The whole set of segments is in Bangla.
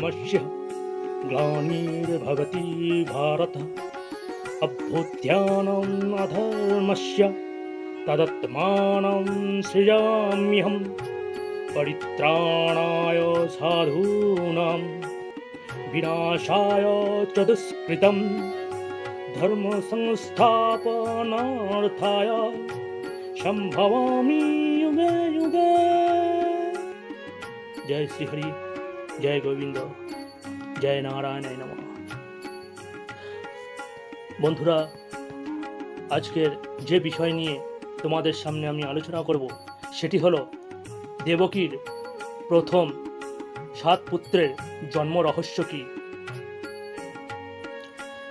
अधर्मस्य ग्लानिर्भवति भारत अभ्युत्थानम् अधर्मस्य तदत्मानं सृजाम्यहं परित्राणाय साधूनां विनाशाय च दुष्कृतं धर्मसंस्थापनार्थाय সম্ভবামি যুগে যুগে জয় শ্রীহরি জয় গোবিন্দ, জয় নারায়ণ নম। বন্ধুরা, আজকের যে বিষয় নিয়ে তোমাদের সামনে আমি আলোচনা করব, সেটি হলো দেবকীর প্রথম সাত পুত্রের জন্ম রহস্য কি?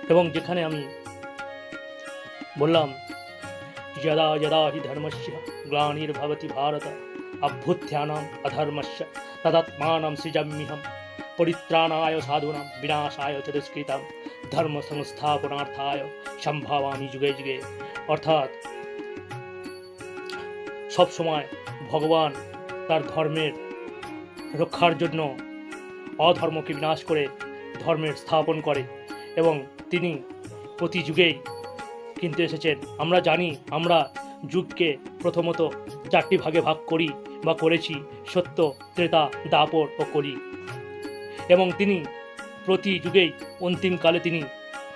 এবং যেখানে আমি বললাম, যদা যদা হি ধর্মস্য গ্লানির্ভবতি ভারত। অভ্যুত্থানাম অধর্মস্য তদাত্মানাম সৃজম্যহম পরিত্রাণায় সাধুনাম বিনাশায় চতুষ্কৃতাম ধর্ম সংস্থাপনার্থায় সম্ভাবামি যুগে যুগে অর্থাৎ সবসময় ভগবান তার ধর্মের রক্ষার জন্য অধর্মকে বিনাশ করে ধর্মের স্থাপন করে এবং তিনি প্রতি যুগেই কিন্তু এসেছেন। আমরা জানি, আমরা যুগকে প্রথমত চারটি ভাগে ভাগ করি। বা করেছি, সত্য, ত্রেতা, দাপর ও কলি এবং তিনি প্রতি যুগেই অন্তিমকালে তিনি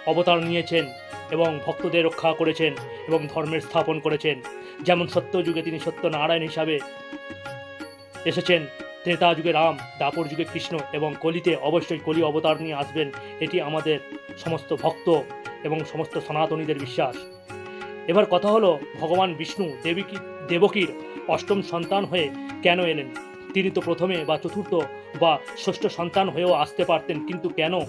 অবতার নিয়েছেন এবং ভক্তদের রক্ষা করেছেন এবং ধর্মের স্থাপন করেছেন। যেমন সত্য যুগে তিনি সত্য নারায়ণ হিসাবে এসেছেন, ত্রেতা যুগে রাম, দাপর যুগে কৃষ্ণ এবং কলিতে অবশ্যই কলি অবতার নিয়ে আসবেন, এটি আমাদের সমস্ত ভক্ত এবং সমস্ত সনাতনীদের বিশ্বাস। এবার কথা হলো ভগবান বিষ্ণু দেবী দেবকীর অষ্টম সন্তান হয়ে কেন এলেন? তিনি তো প্রথমে বা চতুর্থ বা ষষ্ঠ সন্তান হয়েও আসতে পারতেন, কিন্তু কেন?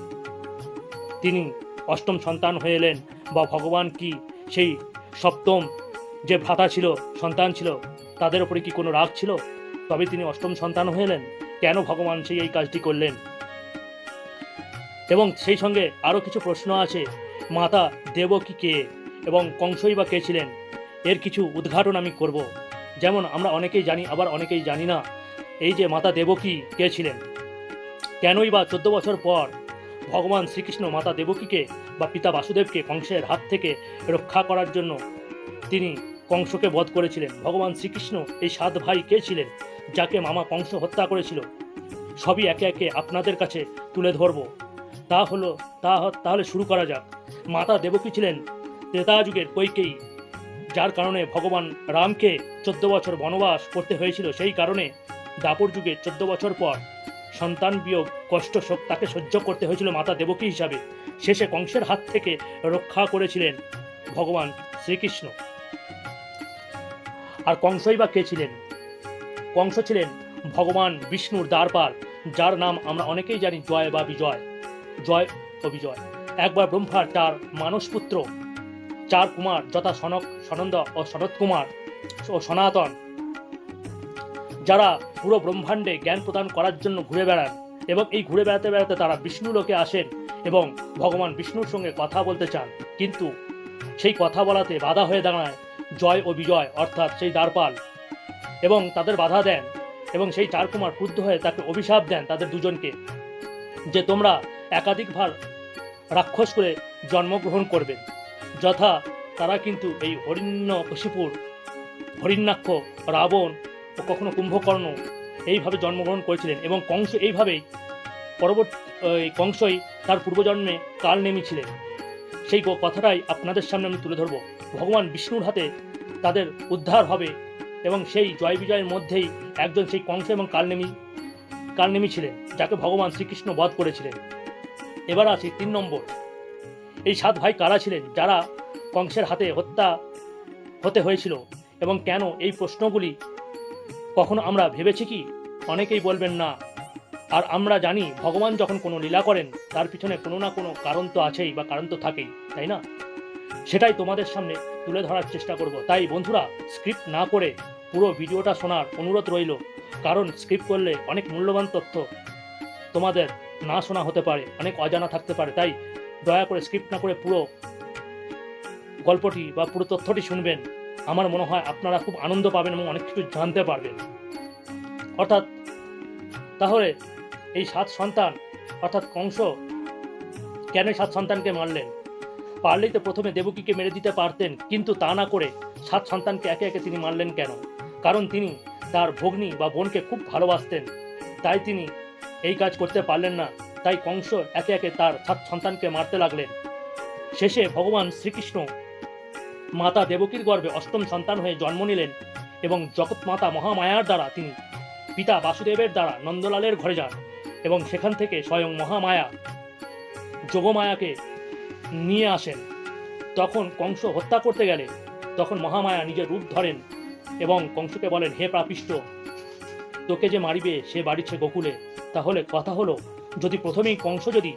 তিনি অষ্টম সন্তান হয়ে এলেন বা ভগবান কি সেই সপ্তম যে ভ্রাতা ছিল, সন্তান ছিল, তাদের ওপরে কি কোনো রাগ ছিল? তবে তিনি অষ্টম সন্তান হয়ে এলেন। কেন ভগবান সেই এই কাজটি করলেন? এবং সেই সঙ্গে আরও কিছু প্রশ্ন আছে। মাতা দেব কি কে এবং কংসই বা কে ছিলেন? এর কিছু উদ্ঘাটন আমি করব। যেমন আমরা অনেকেই জানি, আবার অনেকেই জানি না, এই যে মাতা দেবকী কে ছিলেন? কেনই বা চোদ্দ বছর পর ভগবান শ্রীকৃষ্ণ মাতা দেবকীকে বা পিতা বাসুদেবকে কংসের হাত থেকে রক্ষা করার জন্য তিনি কংসকে বধ করেছিলেন। ভগবান শ্রীকৃষ্ণ এই সাত ভাই কে ছিলেন? যাকে মামা কংস হত্যা করেছিল। সবই একে একে আপনাদের কাছে তুলে ধরব। তা হলো, তা তাহলে শুরু করা যাক। মাতা দেবকী ছিলেন ত্রেতা যুগের কৈকেয়ী। যার কারণে ভগবান রামকে চোদ্দ বছর বনবাস করতে হয়েছিল, সেই কারণে দাপর যুগে চোদ্দ বছর পর সন্তান বিয়োগ কষ্ট শোক তাকে সহ্য করতে হয়েছিল মাতা দেবকী হিসাবে। শেষে কংসের হাত থেকে রক্ষা করেছিলেন ভগবান শ্রীকৃষ্ণ। আর কংসই বা কে ছিলেন? কংস ছিলেন ভগবান বিষ্ণুর দ্বারপাল, যার নাম আমরা অনেকেই জানি জয় বা বিজয়। জয় ও বিজয়। একবার ব্রহ্মার চার মানসপুত্র চার কুমার যথা সনক, সনন্দ ও শরৎ কুমার ও সনাতন, যারা পুরো ব্রহ্মাণ্ডে জ্ঞান প্রদান করার জন্য ঘুরে বেড়ান এবং এই ঘুরে বেড়াতে বেড়াতে তারা বিষ্ণু লোকে আসেন এবং ভগবান বিষ্ণুর সঙ্গে কথা বলতে চান। কিন্তু সেই কথা বলাতে বাধা হয়ে দাঁড়ায় জয় ও বিজয়, অর্থাৎ সেই দ্বারপাল এবং তাদের বাধা দেন এবং সেই চার কুমার ক্রুদ্ধ হয়ে তাকে অভিশাপ দেন তাদের দুজনকে, যে তোমরা একাধিকবার রাক্ষস করে জন্মগ্রহণ করবেন যথা তারা কিন্তু এই হরিণ্য কশিপুর হরিণাক্ষ রাবণ ও কখনো কুম্ভকর্ণ এইভাবে জন্মগ্রহণ করেছিলেন এবং কংস এইভাবেই পরবর্তী কংসই তার পূর্বজন্মে কাল নেমেছিলেন। সেই কথাটাই আপনাদের সামনে আমি তুলে ধরব। ভগবান বিষ্ণুর হাতে তাদের উদ্ধার হবে এবং সেই জয় বিজয়ের মধ্যেই একজন সেই কংস এবং কালনেমি কালনেমি ছিলেন যাকে ভগবান শ্রীকৃষ্ণ বধ করেছিলেন। এবার আছে তিন নম্বর। এই সাত ভাই কারা ছিলেন যারা কংসের হাতে হত্যা হতে হয়েছিল? এবং কেন এই প্রশ্নগুলি কখনো আমরা ভেবেছি কি? অনেকেই বলবেন না। আর আমরা জানি ভগবান যখন কোনো লীলা করেন, তার পিছনে কোনো না কোনো কারণ তো আছেই বা কারণ তো থাকেই, তাই না? সেটাই তোমাদের সামনে তুলে ধরার চেষ্টা করব। তাই বন্ধুরা, স্ক্রিপ্ট না করে পুরো ভিডিওটা শোনার অনুরোধ রইল। কারণ স্ক্রিপ্ট করলে অনেক মূল্যবান তথ্য তোমাদের না শোনা হতে পারে, অনেক অজানা থাকতে পারে। তাই দয়া করে স্ক্রিপ্ট না করে পুরো গল্পটি বা পুরো তথ্যটি শুনবেন। আমার মনে হয় আপনারা খুব আনন্দ পাবেন এবং অনেক কিছু জানতে পারবেন। অর্থাৎ, তাহলে এই সাত সন্তান, অর্থাৎ কংস, কেন সাত সন্তানকে মারলেন? পারলেই তো প্রথমে দেবকীকে মেরে দিতে পারতেন, কিন্তু তা না করে সাত সন্তানকে একে একে তিনি মারলেন কেন? কারণ তিনি তার ভগ্নী বা বোনকে খুব ভালোবাসতেন। তাই তিনি এই কাজ করতে পারলেন না। তাই কংস একে একে তার সাত সন্তানকে মারতে লাগলেন। শেষে ভগবান শ্রীকৃষ্ণ মাতা দেবকীর গর্ভে অষ্টম সন্তান হয়ে জন্ম নিলেন এবং জগৎ মাতা মহামায়ার দ্বারা তিনি পিতা বাসুদেবের দ্বারা নন্দলালের ঘরে যান এবং সেখান থেকে স্বয়ং মহামায়া যোগমায়াকে নিয়ে আসেন। তখন কংস হত্যা করতে গেলে তখন মহামায়া নিজের রূপ ধরেন এবং কংসকে বলেন, হে প্রাপিষ্ট, তোকে যে মারিবে সে বাড়িছে গোকুলে। তাহলে কথা হলো যদি প্রথমেই কংস যদি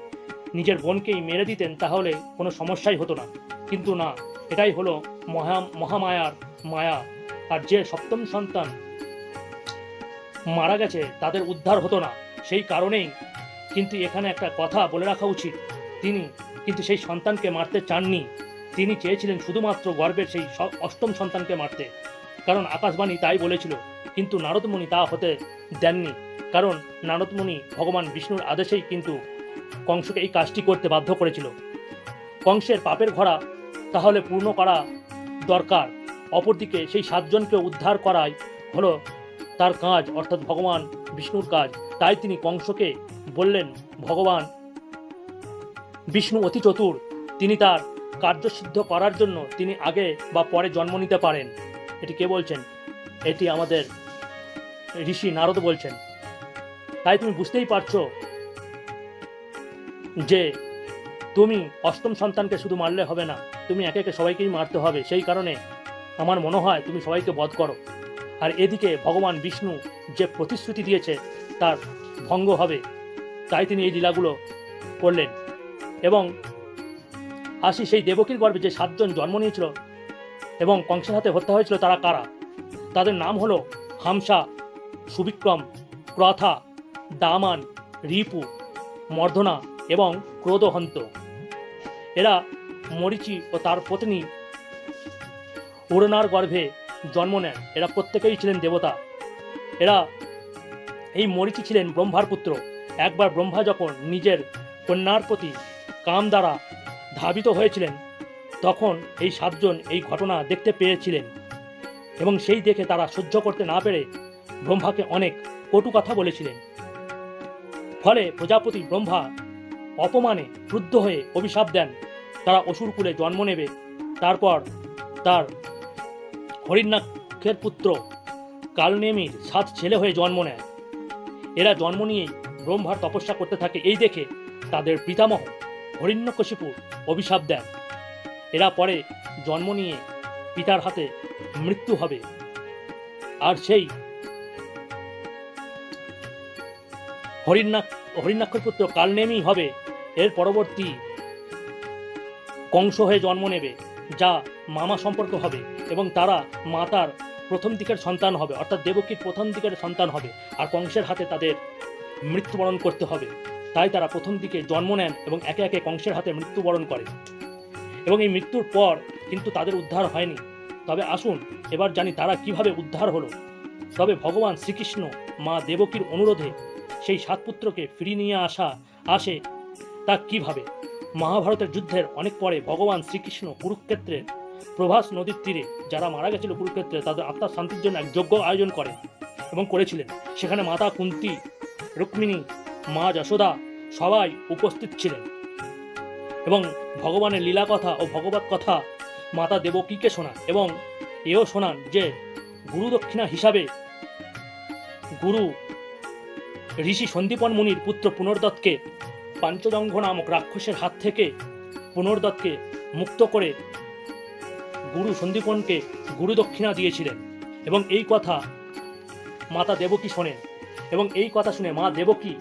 নিজের বোনকেই মেরে দিতেন, তাহলে কোনো সমস্যাই হতো না। কিন্তু না, এটাই হলো মহা, মহামায়ার মায়া। আর যে সপ্তম সন্তান মারা গেছে, তাদের উদ্ধার হতো না। সেই কারণেই কিন্তু এখানে একটা কথা বলে রাখা উচিত। তিনি কিন্তু সেই সন্তানকে মারতে চাননি। তিনি চেয়েছিলেন শুধুমাত্র গর্বের সেই অষ্টম সন্তানকে মারতে। কারণ আকাশবাণী তাই বলেছিল কিন্তু নারদমণি তা হতে দেননি, কারণ নারদমণি ভগবান বিষ্ণুর আদেশেই কিন্তু কংসকে এই কাজটি করতে বাধ্য করেছিল। কংসের পাপের ঘোড়া, তাহলে পূর্ণ করা দরকার। অপরদিকে সেই সাতজনকে উদ্ধার করাই হলো তার কাজ, অর্থাৎ ভগবান বিষ্ণুর কাজ। তাই তিনি কংসকে বললেন, ভগবান বিষ্ণু অতি চতুর। তিনি তার কার্যসিদ্ধ করার জন্য তিনি আগে বা পরে জন্ম নিতে পারেন। এটি কে বলছেন? এটি আমাদের ঋষি নারদ বলছেন, তাই তুমি বুঝতেই পারছ যে তুমি অষ্টম সন্তানকে শুধু মারলে হবে না, তুমি একে একে সবাইকেই মারতে হবে। সেই কারণে আমার মনে হয় তুমি সবাইকে বধ করো। আর এদিকে ভগবান বিষ্ণু যে প্রতিশ্রুতি দিয়েছে, তার ভঙ্গ হবে, তাই তিনি এই লীলাগুলো করলেন। এবং আসি সেই দেবকীর গর্ভে যে সাতজন জন্ম নিয়েছিল এবং কংসের হাতে হত্যা হয়েছিল, তারা কারা? তাদের নাম হলো হামসা সুবিক্রম ক্রথা দামান, রিপু, মর্ধনা এবং ক্রোধহন্ত। এরা মরিচি ও তার পত্নী উড়নার গর্ভে জন্ম নেন। এরা প্রত্যেকেই ছিলেন দেবতা। এরা এই মরিচি ছিলেন ব্রহ্মার পুত্র। একবার ব্রহ্মা যখন নিজের কন্যার প্রতি কাম দ্বারা ধাবিত হয়েছিলেন, তখন এই সাতজন এই ঘটনা দেখতে পেয়েছিলেন এবং সেই দেখে তারা সহ্য করতে না পেরে ব্রহ্মাকে অনেক কটু কথা বলেছিলেন। ফলে প্রজাপতি ব্রহ্মা অপমানে ক্রুদ্ধ হয়ে অভিশাপ দেন। তারা অসুরকুলে জন্ম নেবে। তারপর তার হরিণাক্ষের পুত্র কালনেমির সাত ছেলে হয়ে জন্ম নেয়। এরা জন্ম নিয়েই ব্রহ্মার তপস্যা করতে থাকে। এই দেখে তাদের পিতামহ হরিণ্যকশিপুর অভিশাপ দেন। এরা পরে জন্ম নিয়ে পিতার হাতে মৃত্যু হবে। আর সেই হরিণাক হরিণাক্ষর পুত্র কালনেমি হবে। এর পরবর্তী কংস হয়ে জন্ম নেবে, যা মামা সম্পর্ক হবে এবং তারা মাতার প্রথম দিকের সন্তান হবে, অর্থাৎ দেবকীর প্রথম দিকের সন্তান হবে, আর কংসের হাতে তাদের মৃত্যুবরণ করতে হবে। তাই তারা প্রথম দিকে জন্ম নেন এবং একে একে কংসের হাতে মৃত্যুবরণ করে। এবং এই মৃত্যুর পর কিন্তু তাদের উদ্ধার হয়নি। তবে আসুন, এবার জানি তারা কীভাবে উদ্ধার হলো। তবে ভগবান শ্রীকৃষ্ণ মা দেবকীর অনুরোধে সেই সাত পুত্রকে ফিরিয়ে নিয়ে আসা আসে তা কীভাবে? মহাভারতের যুদ্ধের অনেক পরে ভগবান শ্রীকৃষ্ণ কুরুক্ষেত্রের প্রভাস নদীর তীরে যারা মারা গেছিল কুরুক্ষেত্রে তাদের আত্মার শান্তির জন্য এক যজ্ঞ আয়োজন করেন এবং করেছিলেন। সেখানে মাতা কুন্তি, রুক্মিণী, মা যশোদা সবাই উপস্থিত ছিলেন এবং ভগবানের লীলা কথা ও ভগবত কথা মাতা দেবকীকে শোনান এবং এও শোনান যে গুরু দক্ষিণা হিসাবে গুরু ঋষি সন্দীপন মুনির পুত্র পুনর্দত্তকে পাঞ্চজঙ্ঘ নামক রাক্ষসের হাত থেকে পুনর্দত্তকে মুক্ত করে গুরু সন্দীপনকে গুরু দক্ষিণা দিয়েছিলেন। এবং এই কথা মাতা দেবকী শোনেন। এবং এই কথা শুনে মা দেবকী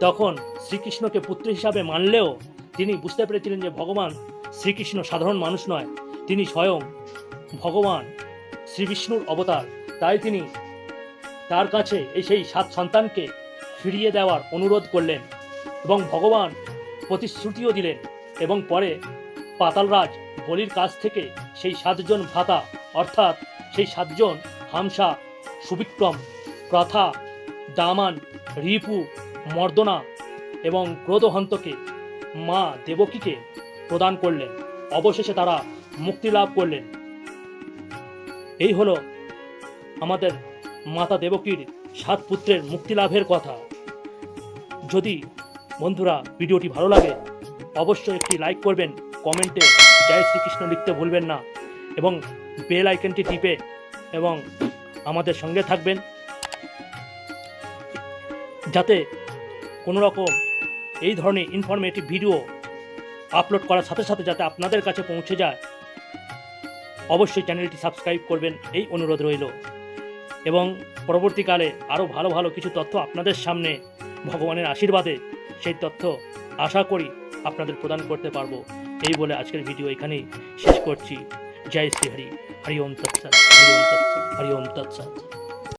তখন শ্রীকৃষ্ণকে পুত্র হিসাবে মানলেও তিনি বুঝতে পেরেছিলেন যে ভগবান শ্রীকৃষ্ণ সাধারণ মানুষ নয়। তিনি স্বয়ং ভগবান শ্রী বিষ্ণুর অবতার। তাই তিনি তার কাছে এই সেই সাত সন্তানকে ফিরিয়ে দেওয়ার অনুরোধ করলেন এবং ভগবান প্রতিশ্রুতিও দিলেন এবং পরে পাতালরাজ বলির কাছ থেকে সেই সাতজন ভ্রাতা অর্থাৎ সেই সাতজন হামসা, সুবিক্রম, প্রথা, দামান, রিপু, মর্দনা এবং ক্রোধহন্তকে মা দেবকীকে প্রদান করলেন। অবশেষে তারা মুক্তি লাভ করলেন। এই হলো আমাদের মাতা দেবকীর সাত পুত্রের মুক্তি লাভের কথা। যদি বন্ধুরা ভিডিওটি ভালো লাগে, অবশ্যই একটি লাইক করবেন কমেন্টে জয় শ্রীকৃষ্ণ লিখতে ভুলবেন না এবং বেল আইকনটি টিপে এবং আমাদের সঙ্গে থাকবেন যাতে কোনো রকম এই ধরনের ইনফরমেটিভ ভিডিও আপলোড করার সাথে সাথে যাতে আপনাদের কাছে পৌঁছে যায়, অবশ্যই চ্যানেলটি সাবস্ক্রাইব করবেন, এই অনুরোধ রইল। এবং পরবর্তীকালে আরও ভালো ভালো কিছু তথ্য আপনাদের সামনে ভগবানের আশীর্বাদে সেই তথ্য আশা করি আপনাদের প্রদান করতে পারব। এই বলে আজকের ভিডিও এখানেই শেষ করছি। জয় শ্রী হরি। হরি ওম তৎসৎ। হরি ওম তৎসৎ। হরি ওম তৎসৎ।